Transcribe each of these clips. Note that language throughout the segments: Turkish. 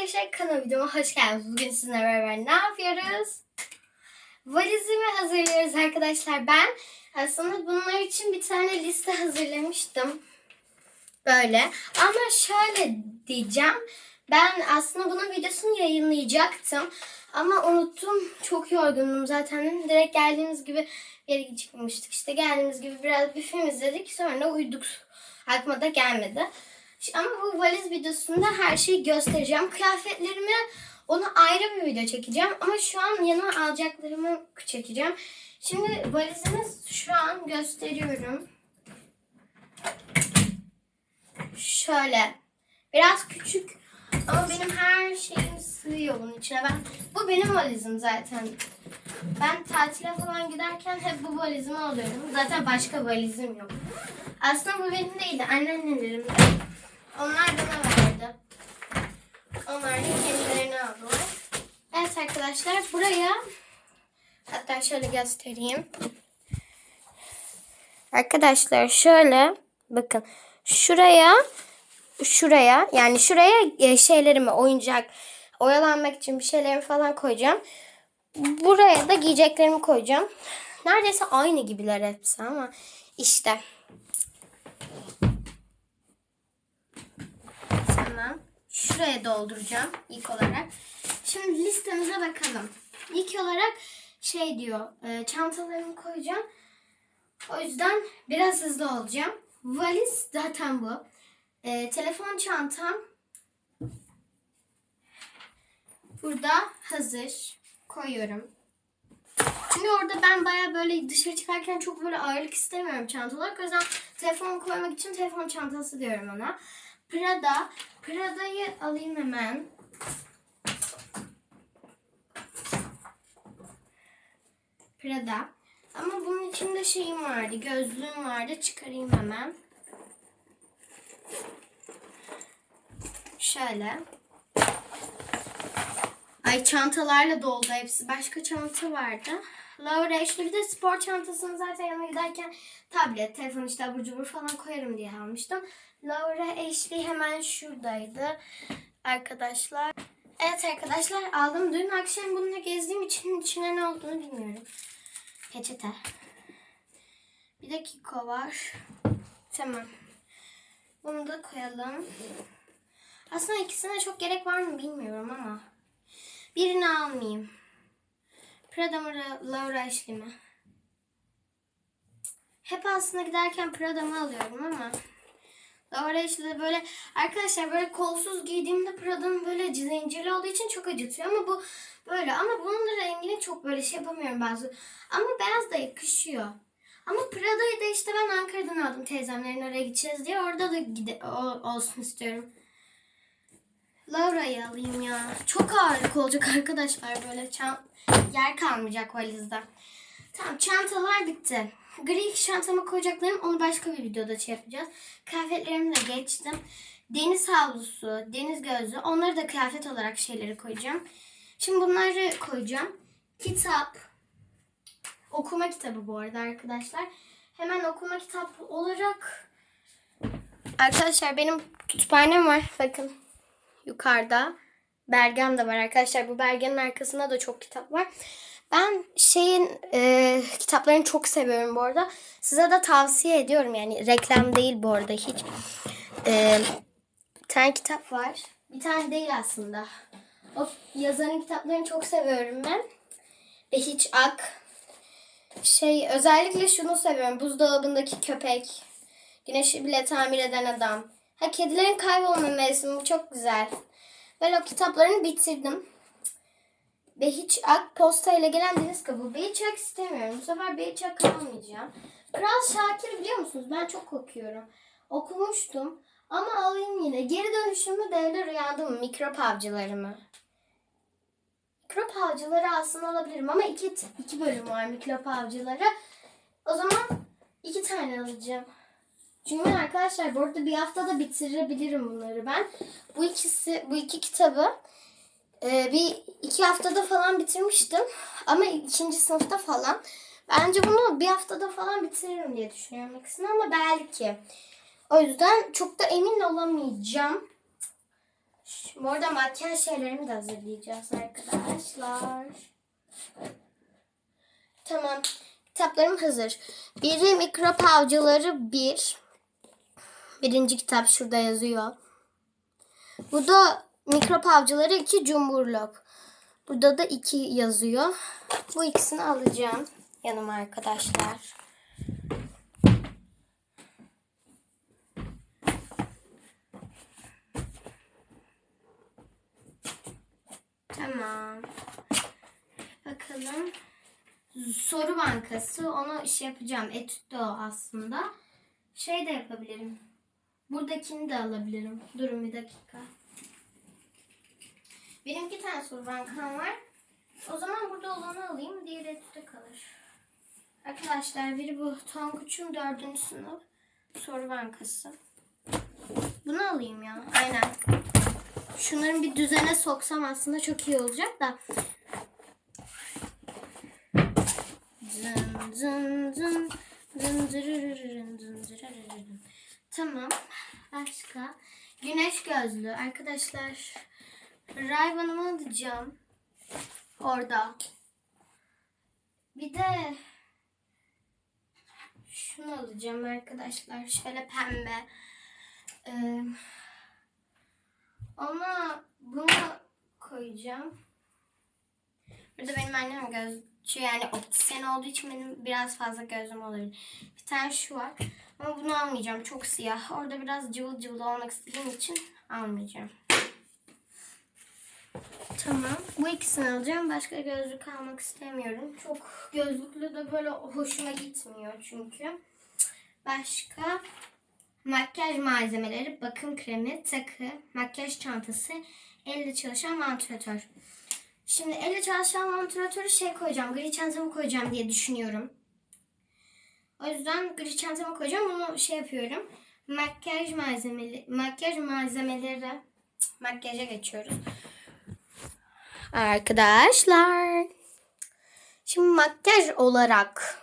arkadaşlar kanal videoma hoş geldiniz. Bugün sizinle beraber ne yapıyoruz? Valizimi hazırlıyoruz arkadaşlar. Ben aslında bunlar için bir tane liste hazırlamıştım. Böyle. Ama şöyle diyeceğim. Ben aslında bunun videosunu yayınlayacaktım. Ama unuttum. Çok yorgundum zaten. Direkt geldiğimiz gibi yere çıkmıştık. İşte geldiğimiz gibi biraz bir film izledik. Sonra uyuduk. Aklıma da gelmedi. Ama bu valiz videosunda her şeyi göstereceğim. Kıyafetlerimi onu ayrı bir video çekeceğim. Ama şu an yanıma alacaklarımı çekeceğim. Şimdi valizimiz şu an gösteriyorum. Şöyle. Biraz küçük ama benim her şeyim sığıyor bunun içine. Ben bu benim valizim zaten. Ben tatile falan giderken hep bu valizimi alıyorum. Zaten başka valizim yok. Aslında bu benim değildi. Anneannelerimde. Onlar bana verdi. Onlar da kendilerine aldılar. Evet arkadaşlar buraya hatta şöyle göstereyim. Arkadaşlar şöyle bakın şuraya şuraya yani şuraya e, şeylerimi oyuncak oyalanmak için bir şeylerimi falan koyacağım. Buraya da giyeceklerimi koyacağım. Neredeyse aynı gibiler hepsi ama işte. Tamam. Şuraya dolduracağım ilk olarak. Şimdi listemize bakalım. İlk olarak şey diyor, e, çantalarımı koyacağım. O yüzden biraz hızlı olacağım. Valiz zaten bu. E, telefon çantam burada hazır. Koyuyorum. Çünkü orada ben baya böyle dışarı çıkarken çok böyle ağırlık istemiyorum çantalar. O yüzden telefon koymak için telefon çantası diyorum ona. Prada. Prada'yı alayım hemen. Prada. Ama bunun içinde şeyim vardı. Gözlüğüm vardı. Çıkarayım hemen. Şöyle. Ay çantalarla doldu hepsi. Başka çanta vardı. Laura işte bir de spor çantasını zaten yanıma giderken tablet, telefon işte abur cubur falan koyarım diye almıştım. Laura Ashley hemen şuradaydı. Arkadaşlar. Evet arkadaşlar aldım. Dün akşam bununla gezdiğim için içine ne olduğunu bilmiyorum. Peçete. Bir de Kiko var. Tamam. Bunu da koyalım. Aslında ikisine çok gerek var mı bilmiyorum ama. Birini almayayım. Prada mı Laura Ashley mi? Hep aslında giderken Prada'mı alıyorum ama. Laura Ashley'de böyle arkadaşlar böyle kolsuz giydiğimde Prada'nın böyle zincirli olduğu için çok acıtıyor ama bu böyle ama bunun rengini çok böyle şey yapamıyorum bazı. Ama beyaz da yakışıyor. Ama Prada'yı da işte ben Ankara'dan aldım teyzemlerin oraya gideceğiz diye. Orada da gide o- olsun istiyorum. Laura'yı alayım ya. Çok ağırlık olacak arkadaşlar böyle çan yer kalmayacak valizde. Tamam çantalar bitti. Gri çantama koyacaklarım onu başka bir videoda şey yapacağız. Kıyafetlerimi de geçtim. Deniz havlusu, deniz gözlüğü onları da kıyafet olarak şeyleri koyacağım. Şimdi bunları koyacağım. Kitap. Okuma kitabı bu arada arkadaşlar. Hemen okuma kitap olarak Arkadaşlar benim kütüphanem var. Bakın yukarıda. Belgem de var arkadaşlar. Bu belgenin arkasında da çok kitap var. Ben şeyin e, kitaplarını çok seviyorum bu arada. Size de tavsiye ediyorum yani reklam değil bu arada hiç. E, bir tane kitap var. Bir tane değil aslında. O yazarın kitaplarını çok seviyorum ben. Ve hiç ak. Şey özellikle şunu seviyorum. Buzdolabındaki köpek. Güneşi bile tamir eden adam. Ha kedilerin kaybolma mevsimi çok güzel. Ben o kitaplarını bitirdim. Ve hiç ak posta ile gelen deniz kabuğu. Beyçak istemiyorum. Bu sefer Beyçak almayacağım. Kral Şakir biliyor musunuz? Ben çok okuyorum. Okumuştum. Ama alayım yine. Geri dönüşümü devler uyandı mı? Mikrop avcılarımı. Mikrop avcıları aslında alabilirim ama iki, iki bölüm var mikrop avcıları. O zaman iki tane alacağım. Çünkü arkadaşlar bu arada bir haftada bitirebilirim bunları ben. Bu ikisi, bu iki kitabı e, bir iki haftada falan bitirmiştim. Ama ikinci sınıfta falan. Bence bunu bir haftada falan bitiririm diye düşünüyorum ikisini ama belki. O yüzden çok da emin olamayacağım. Bu arada makyaj şeylerimi de hazırlayacağız arkadaşlar. Tamam. Kitaplarım hazır. Biri mikrop avcıları bir. Birinci kitap şurada yazıyor. Bu da mikrop avcıları iki cumburlop. Burada da iki yazıyor. Bu ikisini alacağım yanıma arkadaşlar. Tamam. Bakalım. Soru bankası. Onu şey yapacağım. Etütte o aslında. Şey de yapabilirim. Buradakini de alabilirim. Durun bir dakika. Benim iki tane soru bankam var. O zaman burada olanı alayım. Diğeri etütte kalır. Arkadaşlar biri bu Tonguç'un dördüncü sınıf soru bankası. Bunu alayım ya. Aynen. Şunların bir düzene soksam aslında çok iyi olacak da. Tamam. Başka. Güneş gözlü. Arkadaşlar. Rayvan'ımı alacağım. Orada. Bir de şunu alacağım arkadaşlar. Şöyle pembe. Ee, ama bunu koyacağım. Burada benim annem gözcü yani optisyen olduğu için benim biraz fazla gözüm olabilir. Bir tane şu var. Ama bunu almayacağım. Çok siyah. Orada biraz cıvıl cıvıl olmak istediğim için almayacağım. Tamam. Bu ikisini alacağım. Başka gözlük almak istemiyorum. Çok gözlüklü de böyle hoşuma gitmiyor çünkü. Başka makyaj malzemeleri, bakım kremi, takı, makyaj çantası, elle çalışan vantilatör. Şimdi elle çalışan vantilatörü şey koyacağım, gri çantama koyacağım diye düşünüyorum. O yüzden gri çantama koyacağım. Bunu şey yapıyorum. Makyaj malzemeleri, makyaj malzemeleri, makyaja geçiyoruz. Arkadaşlar. Şimdi makyaj olarak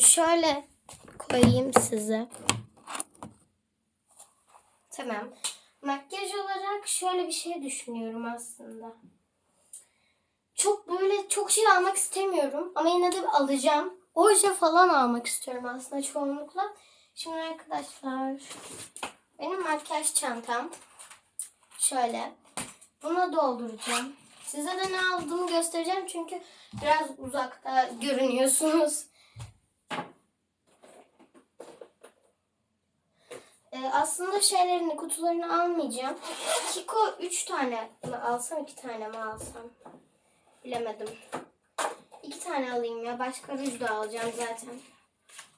şöyle koyayım size. Tamam. Makyaj olarak şöyle bir şey düşünüyorum aslında. Çok böyle çok şey almak istemiyorum ama yine de alacağım. Oje falan almak istiyorum aslında çoğunlukla. Şimdi arkadaşlar benim makyaj çantam şöyle. Buna dolduracağım. Size de ne aldığımı göstereceğim çünkü biraz uzakta görünüyorsunuz. Ee, aslında şeylerini, kutularını almayacağım. Kiko 3 tane mi alsam, 2 tane mi alsam? Bilemedim. 2 tane alayım ya. Başka ruj da alacağım zaten.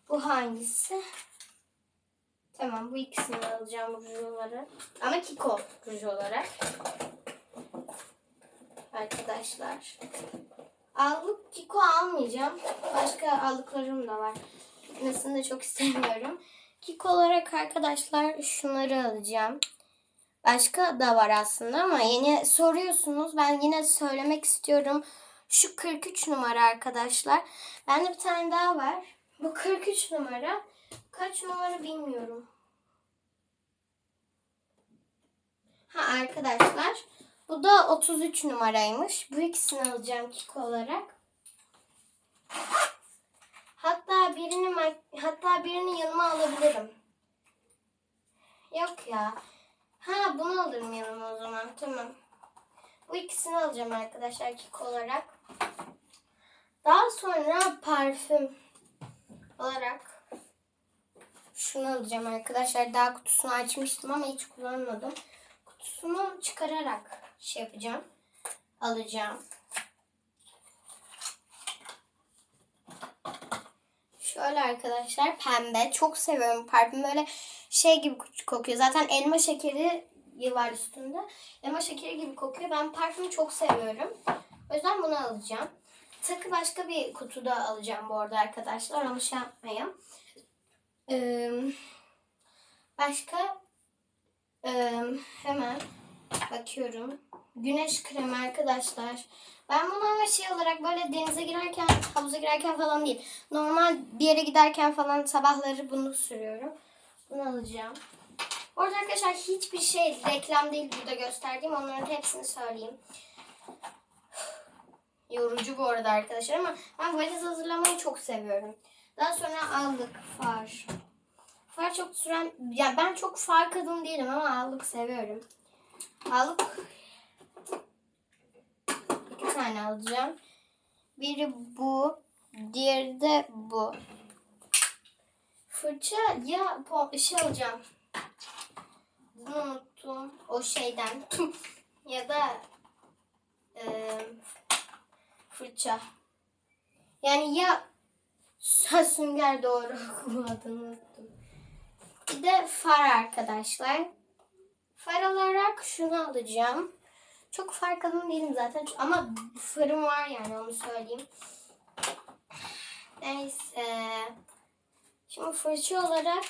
Bu hangisi? Tamam bu ikisini alacağım ruj olarak. Ama Kiko ruj olarak. Arkadaşlar. Allık Kiko almayacağım. Başka allıklarım da var. Gitmesini de çok istemiyorum. Kiko olarak arkadaşlar şunları alacağım. Başka da var aslında ama yine soruyorsunuz. Ben yine söylemek istiyorum. Şu 43 numara arkadaşlar. Bende bir tane daha var. Bu 43 numara. Kaç numara bilmiyorum. Ha arkadaşlar. Bu da 33 numaraymış. Bu ikisini alacağım Kiko olarak. Hatta birini hatta birini yanıma alabilirim. Yok ya. Ha bunu alırım yanıma o zaman. Tamam. Bu ikisini alacağım arkadaşlar Kiko olarak. Daha sonra parfüm olarak şunu alacağım arkadaşlar. Daha kutusunu açmıştım ama hiç kullanmadım. Kutusunu çıkararak şey yapacağım. Alacağım. Şöyle arkadaşlar pembe. Çok seviyorum parfüm. Böyle şey gibi kokuyor. Zaten elma şekeri var üstünde. Elma şekeri gibi kokuyor. Ben parfümü çok seviyorum. O yüzden bunu alacağım. Takı başka bir kutuda alacağım bu arada arkadaşlar. Onu şey yapmayın. Ee, başka ee, hemen bakıyorum. Güneş kremi arkadaşlar. Ben bunu ama şey olarak böyle denize girerken, havuza girerken falan değil. Normal bir yere giderken falan sabahları bunu sürüyorum. Bunu alacağım. Orada arkadaşlar hiçbir şey reklam değil burada gösterdiğim. Onların hepsini söyleyeyim. Yorucu bu arada arkadaşlar ama ben valiz hazırlamayı çok seviyorum. Daha sonra aldık far. Far çok süren, ya ben çok far kadın değilim ama aldık seviyorum. Aldık. İki tane alacağım. Biri bu, diğeri de bu. Fırça ya şey alacağım. Bunu unuttum. O şeyden. ya da eee fırça. Yani ya ha, sünger doğru kullanmadığını unuttum. Bir de far arkadaşlar. Far olarak şunu alacağım. Çok far kalın değilim zaten ama farım var yani onu söyleyeyim. Neyse. Şimdi fırça olarak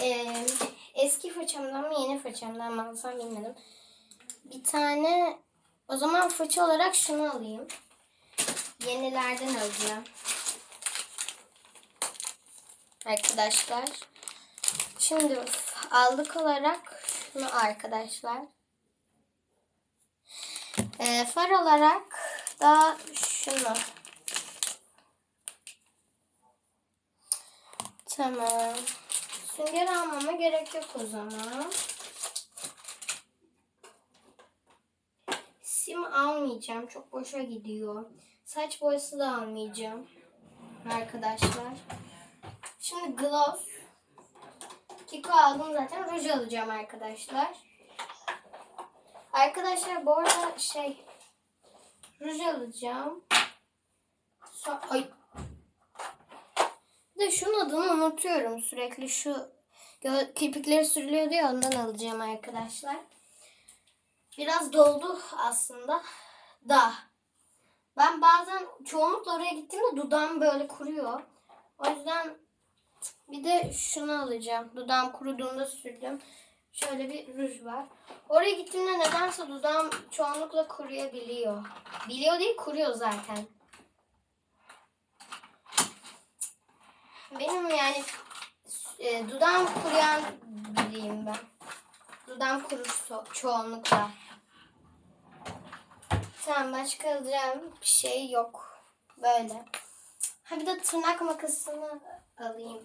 eee, eski fırçamdan mı yeni fırçamdan mı alsam bilmedim. Bir tane o zaman fırça olarak şunu alayım. Yenilerden alacağım. Arkadaşlar. Şimdi aldık olarak şunu arkadaşlar. Ee, far olarak da şunu. Tamam. Sünger almama gerek yok o zaman. Sim almayacağım. Çok boşa gidiyor. Saç boyası da almayacağım. Arkadaşlar. Şimdi gloss. Kiko aldım zaten. Ruj alacağım arkadaşlar. Arkadaşlar bu arada şey ruj alacağım. So Ay. Bir de şunun adını unutuyorum sürekli. Şu kirpikleri sürülüyordu ya ondan alacağım arkadaşlar. Biraz doldu aslında da. Ben bazen çoğunlukla oraya gittiğimde dudağım böyle kuruyor. O yüzden bir de şunu alacağım. Dudağım kuruduğunda sürdüm. Şöyle bir ruj var. Oraya gittiğimde nedense dudağım çoğunlukla kuruyabiliyor. Biliyor değil kuruyor zaten. Benim yani e, dudağım kuruyan biriyim ben. Dudağım kurur so- çoğunlukla. Tamam başka alacağım bir şey yok. Böyle. Ha bir de tırnak makasını alayım.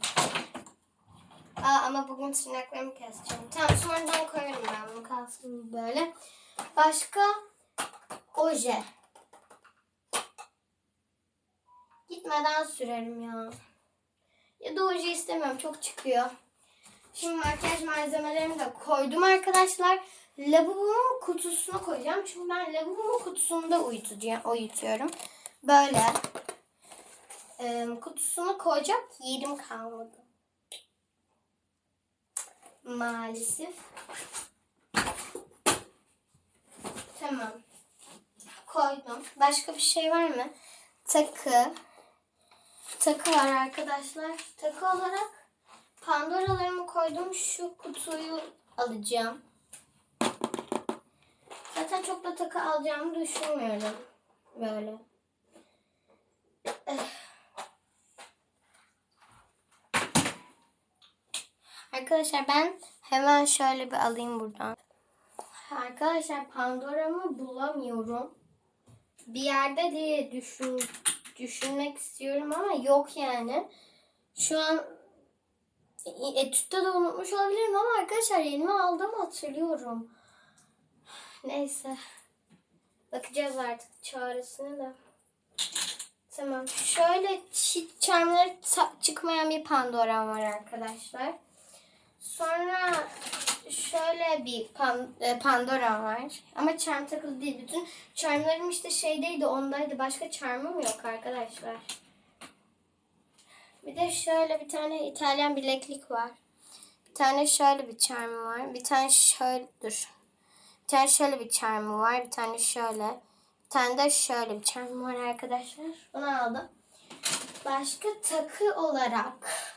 Aa, ama bugün tırnaklarımı keseceğim. Tamam sonradan koyarım ben bunu kalsın böyle. Başka oje. Gitmeden sürerim ya. Ya da oje istemiyorum çok çıkıyor. Şimdi makyaj malzemelerimi de koydum arkadaşlar. Lavabomun kutusuna koyacağım. Çünkü ben lavabomun kutusunda uyutuyorum. Böyle. Ee, kutusunu koyacak yerim kalmadı. Maalesef. Tamam. Koydum. Başka bir şey var mı? Takı. Takı var arkadaşlar. Takı olarak Pandora'larımı koydum. Şu kutuyu alacağım. Zaten çok da takı alacağımı düşünmüyorum. Böyle. Eh. Arkadaşlar ben hemen şöyle bir alayım buradan. Arkadaşlar Pandora'mı bulamıyorum. Bir yerde diye düşün, düşünmek istiyorum ama yok yani. Şu an etütte de unutmuş olabilirim ama arkadaşlar elime aldığımı hatırlıyorum. Neyse. Bakacağız artık çaresine de. Tamam. Şöyle hiç charmları ta- çıkmayan bir Pandora'm var arkadaşlar. Sonra şöyle bir pan, e, Pandora var. Ama charm takılı değil. Bütün charmlarım işte şeydeydi ondaydı. Başka charmım yok arkadaşlar. Bir de şöyle bir tane İtalyan bileklik var. Bir tane şöyle bir charmı var. Bir tane şöyle dur. Bir tane şöyle bir charmı var. Bir tane şöyle. Bir tane de şöyle bir charmı var arkadaşlar. Bunu aldım. Başka takı olarak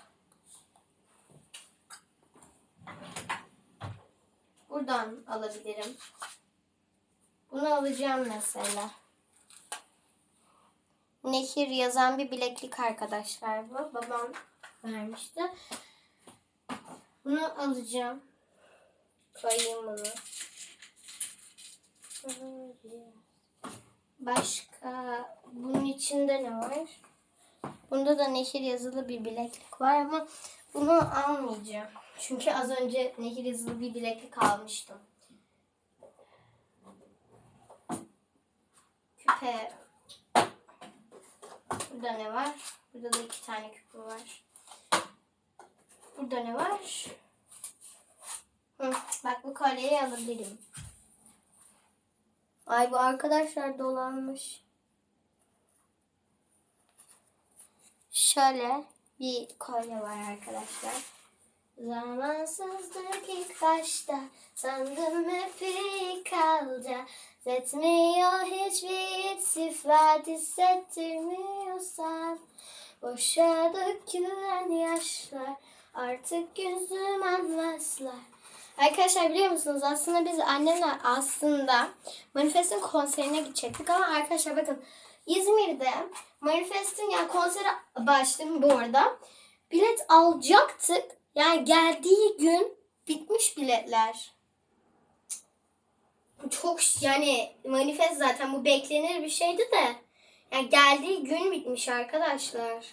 buradan alabilirim. Bunu alacağım mesela. Nehir yazan bir bileklik arkadaşlar bu. Babam vermişti. Bunu alacağım. Koyayım bunu. Başka bunun içinde ne var? Bunda da Nehir yazılı bir bileklik var ama bunu almayacağım. Çünkü az önce Nehir yazılı bir bileklik almıştım. Küpe. Burada ne var? Burada da iki tane küpe var. Burada ne var? Hı, bak bu kolyeyi alabilirim. Ay bu arkadaşlar dolanmış. Şöyle bir kolye var arkadaşlar. Zamansızlık ilk başta sandım hep iyi kalacak. Etmiyor hiçbir istifat hissettirmiyorsan. Boşa dökülen yaşlar artık yüzüm anlaslar. Arkadaşlar biliyor musunuz aslında biz annemle aslında Manifest'in konserine gidecektik ama arkadaşlar bakın İzmir'de Manifest'in yani konsere başladım bu arada. Bilet alacaktık. Yani geldiği gün bitmiş biletler. Çok yani manifest zaten bu beklenir bir şeydi de. Yani geldiği gün bitmiş arkadaşlar.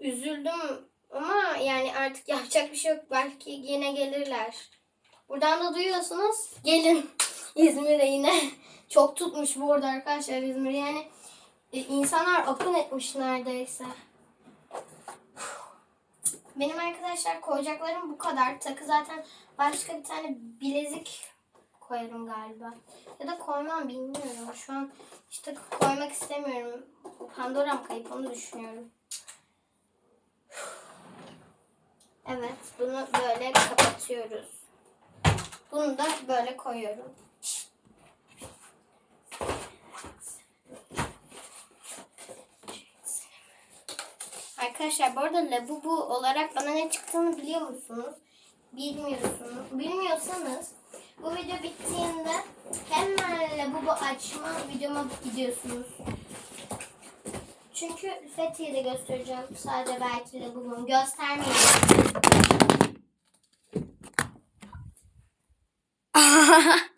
Üzüldüm ama yani artık yapacak bir şey yok. Belki yine gelirler. Buradan da duyuyorsunuz. Gelin İzmir'e yine. Çok tutmuş bu arada arkadaşlar İzmir. Yani e, insanlar akın etmiş neredeyse. Benim arkadaşlar koyacaklarım bu kadar. Takı zaten başka bir tane bilezik koyarım galiba. Ya da koymam bilmiyorum. Şu an işte koymak istemiyorum. Pandora'm kayıp onu düşünüyorum. Evet bunu böyle kapatıyoruz. Bunu da böyle koyuyorum. Arkadaşlar bu arada labubu olarak bana ne çıktığını biliyor musunuz? Bilmiyorsunuz. Bilmiyorsanız bu video bittiğinde hemen labubu açma videoma gidiyorsunuz. Çünkü Fethiye'de göstereceğim. Sadece belki labubumu göstermeyeceğim.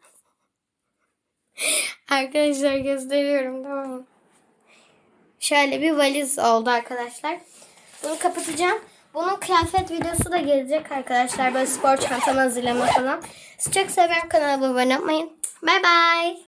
Arkadaşlar gösteriyorum tamam mı? Şöyle bir valiz oldu arkadaşlar. Bunu kapatacağım. Bunun kıyafet videosu da gelecek arkadaşlar. Böyle spor çantamı hazırlama falan. Sizi çok seviyorum. Kanalıma abone olmayı. Bay bay.